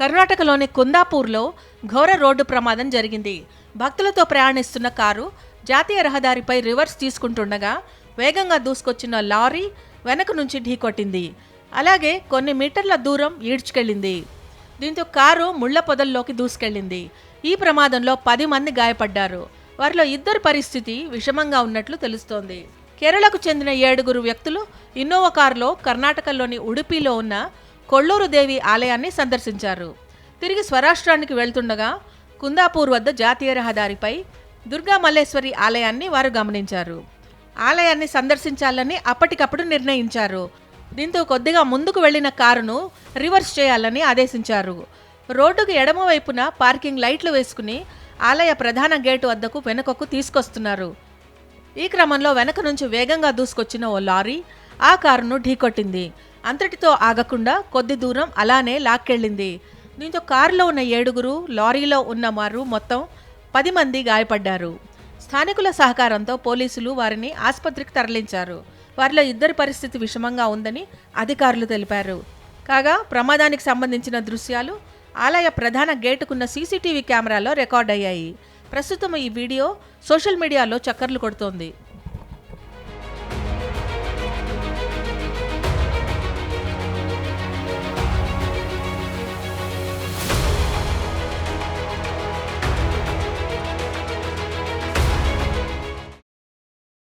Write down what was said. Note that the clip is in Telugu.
కర్ణాటకలోని కుందాపూర్లో ఘోర రోడ్డు ప్రమాదం జరిగింది. భక్తులతో ప్రయాణిస్తున్న కారు జాతీయ రహదారిపై రివర్స్ తీసుకుంటుండగా వేగంగా దూసుకొచ్చిన లారీ వెనక నుంచి ఢీకొట్టింది. అలాగే కొన్ని మీటర్ల దూరం ఈడ్చుకెళ్ళింది. దీంతో కారు ముళ్ళ పొదల్లోకి దూసుకెళ్ళింది. ఈ ప్రమాదంలో పది మంది గాయపడ్డారు. వారిలో ఇద్దరు పరిస్థితి విషమంగా ఉన్నట్లు తెలుస్తోంది. కేరళకు చెందిన ఏడుగురు వ్యక్తులు ఇన్నోవా కారులో కర్ణాటకలోని ఉడుపిలో ఉన్న కొల్లూరు దేవి ఆలయాన్ని సందర్శించారు. తిరిగి స్వరాష్ట్రానికి వెళ్తుండగా కుందాపూర్ వద్ద జాతీయ రహదారిపై దుర్గా మల్లేశ్వరి ఆలయాన్ని వారు గమనించారు. ఆలయాన్ని సందర్శించాలని అప్పటికప్పుడు నిర్ణయించారు. దీంతో కొద్దిగా ముందుకు వెళ్ళిన కారును రివర్స్ చేయాలని ఆదేశించారు. రోడ్డుకు ఎడమ వైపున పార్కింగ్ లైట్లు వేసుకుని ఆలయ ప్రధాన గేటు వద్దకు వెనుకకు తీసుకొస్తున్నారు. ఈ క్రమంలో వెనక నుంచి వేగంగా దూసుకొచ్చిన ఓ లారీ ఆ కారును ఢీకొట్టింది. అంతటితో ఆగకుండా కొద్ది దూరం అలానే లాక్కెళ్ళింది. దీంతో కారులో ఉన్న ఏడుగురు లారీలో ఉన్న వారు మొత్తం పది మంది గాయపడ్డారు. స్థానికుల సహకారంతో పోలీసులు వారిని ఆసుపత్రికి తరలించారు. వారిలో ఇద్దరి పరిస్థితి విషమంగా ఉందని అధికారులు తెలిపారు. కాగా ప్రమాదానికి సంబంధించిన దృశ్యాలు ఆలయ ప్రధాన గేటుకున్న సీసీటీవీ కెమెరాలో రికార్డ్ అయ్యాయి ప్రస్తుతం ఈ వీడియో సోషల్ మీడియాలో చక్కర్లు కొడుతోంది.